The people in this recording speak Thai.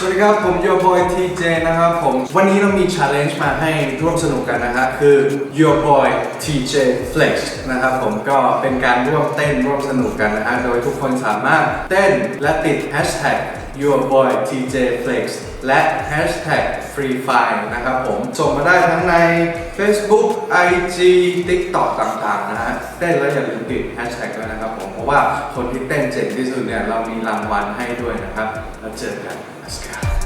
สวัสดีครับ ผมโยบอยทีเจนะครับผม วันนี้เรามี challenge มาให้ร่วมสนุกกันนะฮะคือ Your Boy TJ Flex นะครับผมก็เป็นการร่วมเต้นร่วมสนุกกันนะฮะโดยทุกคนสามารถเต้นและติด hashtag Your Boy TJ Flex และ hashtag Free Fire นะครับผมส่งมาได้ทั้งใน Facebook IG TikTok ต่างๆนะฮะเต้นแล้วอย่าลืมติด hashtag ด้วยนะครับผม ว่าคนที่เต้นเจ๋งที่สุดเนี่ยเรามีรางวัลให้ด้วยนะครับ แล้วเจอกัน Let's go